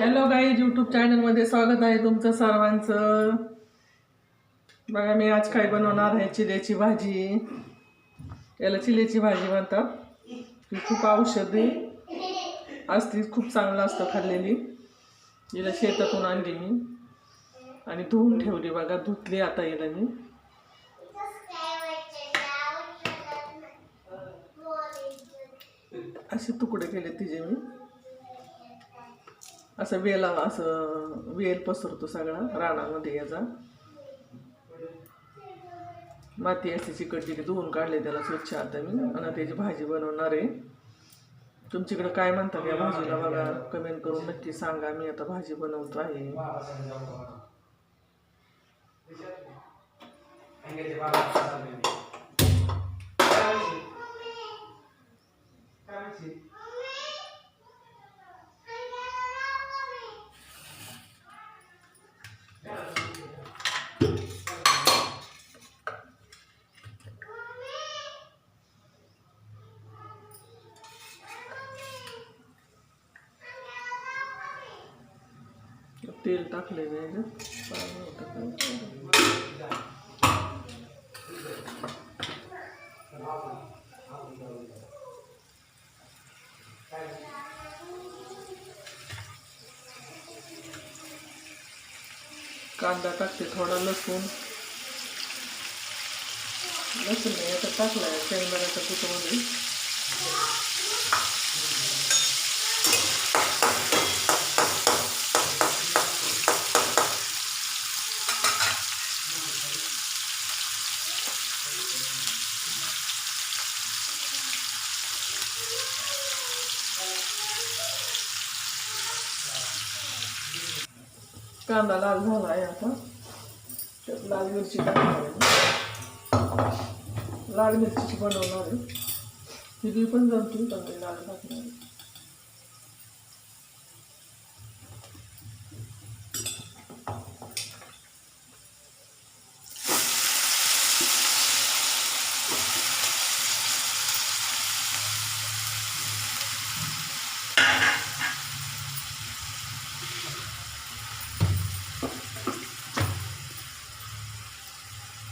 Hello guys YouTube चॅनलमध्ये स्वागत आहे तुमचं सर्वांचं. बघा मी आज काय बनवणार आहे? चिल्याची भाजी. याला चिल्याची भाजी म्हणतात. ही खूप औषधी असती खूप चांगलं असतं खाल्लेली. हिला शेतातून आणली मी. आणि धुवून ठेवली बघा धुतली आता हिला मी. असे तुकडे केले तिचे मी. असं वेल असं वेल पसरतो सगळा रानामध्ये याचा. माती अशी चिकटलेली धुवून काढले त्याला स्वच्छ आता मी. आणि त्याची भाजी बनवणार आहे. तुमच्याकडे काय म्हणतात या भाजीला बघा कमेंट करून नक्की सांगा. मी आता भाजी बनवतो आहे. तेल टाकले मी याच्यात. कांदा टाकते थोडा लसूण. लसूण नाही आता टाकला आहे शेंगदाण्याच्या कुटमध्ये कांदा लाल झाला आहे आता लाल मिरची टाकणार आहे लाल मिरचीची बनवणार आहे हिरवी पण जमतील पण ते लाल टाकणार आहे.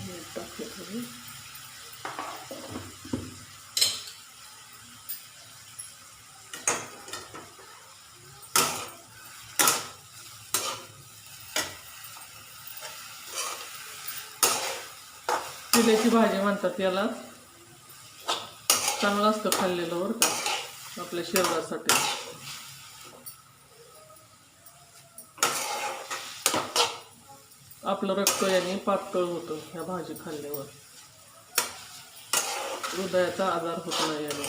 मीठ टाकते थोडी चिल्याची भाजी म्हणतात याला. चांगलं असतं खाल्लेलं बरं का आपल्या शरीरासाठी. आपलं रक्त याने पातळ होतं ह्या भाजी खाल्ल्यावर. हृदयाचा आजार होत नाही याने.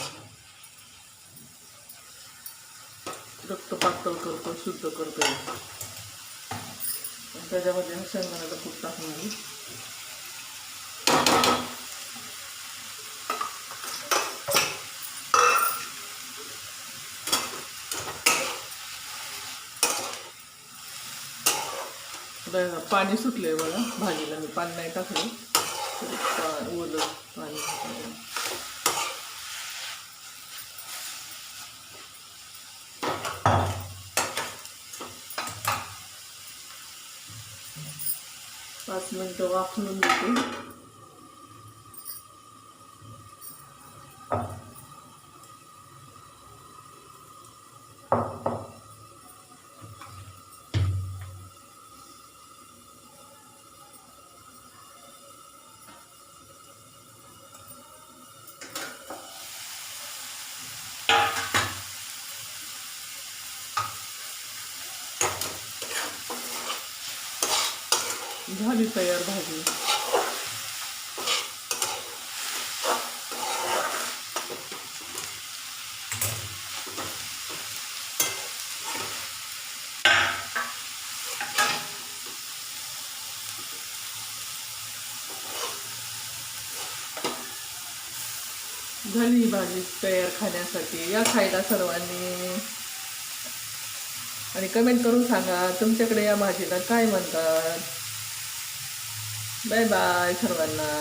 रक्त पातळ करतो शुद्ध करतो त्याच्यामध्ये शेंगदाण्याचा कूट टाकणार आता पाणी आहे बघा भाजीला मी पाणी नाही टाकलं. पा- ओलं पाणी पाच मिनटं वाफलून देते झाली तयार भाजी. झाली ही भाजी तयार खाण्यासाठी. या खायला सर्वांनी. आणि कमेंट करून सांगा तुमच्याकडे या भाजीला काय म्हणतात? Bye bye, Karwana.